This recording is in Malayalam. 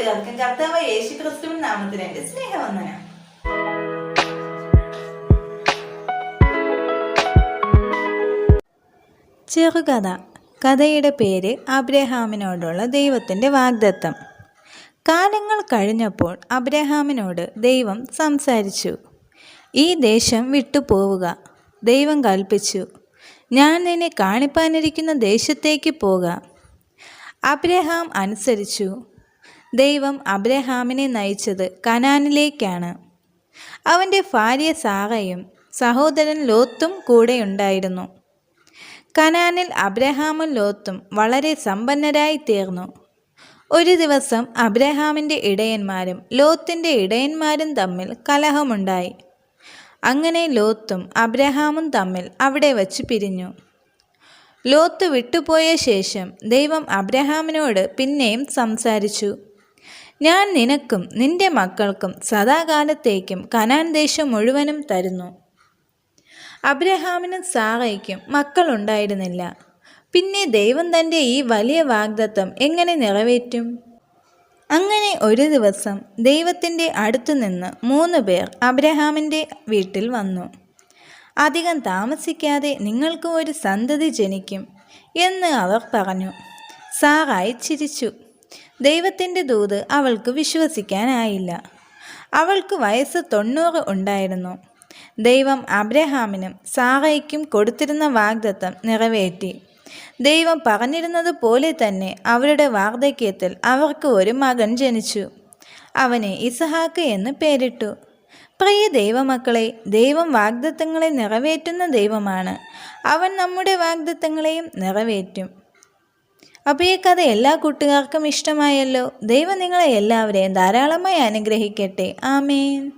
കൂട്ടുകാർക്കും കർത്താവ് യേശു ക്രിസ്തുവിൻ നാമത്തിന് എന്റെ സ്നേഹവന്ദനം. ചെറുകഥ. കഥയുടെ പേര് അബ്രഹാമിനോടുള്ള ദൈവത്തിന്റെ വാഗ്ദത്തം. കാലങ്ങൾ കഴിഞ്ഞപ്പോൾ അബ്രഹാമിനോട് ദൈവം സംസാരിച്ചു. ഈ ദേശം വിട്ടുപോവുക. ദൈവം കൽപ്പിച്ചു. ഞാൻ നിന്നെ കാണിപ്പാനിരിക്കുന്ന ദേശത്തേക്ക് പോകാം. അബ്രഹാം അനുസരിച്ചു. ദൈവം അബ്രഹാമിനെ നയിച്ചത് കനാനിലേക്കാണ്. അവന്റെ ഭാര്യ സാറയും സഹോദരൻ ലോത്തും കൂടെയുണ്ടായിരുന്നു കനാനിൽ അബ്രഹാമും ലോത്തും വളരെ സമ്പന്നരായി തീർന്നു. ഒരു ദിവസം അബ്രഹാമിന്റെ ഇടയന്മാരും ലോത്തിന്റെ ഇടയന്മാരും തമ്മിൽ കലഹമുണ്ടായി. അങ്ങനെ ലോത്തും അബ്രഹാമും തമ്മിൽ അവിടെ വച്ച് പിരിഞ്ഞു. ലോത്ത് വിട്ടുപോയ ശേഷം ദൈവം അബ്രഹാമിനോട് പിന്നെയും സംസാരിച്ചു. ഞാൻ നിനക്കും നിന്റെ മക്കൾക്കും സദാകാലത്തേക്കും കനാൻ ദേശം മുഴുവനും തരുന്നു. അബ്രഹാമിനും സാറയ്ക്കും മക്കളുണ്ടായിരുന്നില്ല. പിന്നെ ദൈവം തന്റെ ഈ വലിയ വാഗ്ദത്തം എങ്ങനെ നിറവേറ്റും? അങ്ങനെ ഒരു ദിവസം ദൈവത്തിന്റെ അടുത്തു നിന്ന് മൂന്ന് പേർ അബ്രഹാമിന്റെ വീട്ടിൽ വന്നു. അധികം താമസിക്കാതെ നിങ്ങൾക്ക് ഒരു സന്തതി ജനിക്കും എന്ന് അവർ പറഞ്ഞു. സാറായി ചിരിച്ചു. ദൈവത്തിന്റെ ദൂത് അവൾക്ക് വിശ്വസിക്കാനായില്ല. അവൾക്ക് വയസ്സ് തൊണ്ണൂറ് ഉണ്ടായിരുന്നു. ദൈവം അബ്രഹാമിനും സാറയ്ക്കും കൊടുത്തിരുന്ന വാഗ്ദത്തം നിറവേറ്റി. ദൈവം പറഞ്ഞിരുന്നത് പോലെ തന്നെ അവരുടെ വാർദ്ധക്യത്തിൽ അവർക്ക് ഒരു മകൻ ജനിച്ചു. അവനെ ഇസഹാക്ക് എന്ന് പേരിട്ടു. പ്രിയ ദൈവമക്കളെ ദൈവം വാഗ്ദത്തങ്ങളെ നിറവേറ്റുന്ന ദൈവമാണ്. അവൻ നമ്മുടെ വാഗ്ദത്തങ്ങളെയും നിറവേറ്റും. അപ്പോൾ ഈ കഥ എല്ലാ കൂട്ടുകാർക്കും ഇഷ്ടമായല്ലോ. ദൈവം നിങ്ങളെ എല്ലാവരെയും ധാരാളമായി അനുഗ്രഹിക്കട്ടെ. ആമേൻ.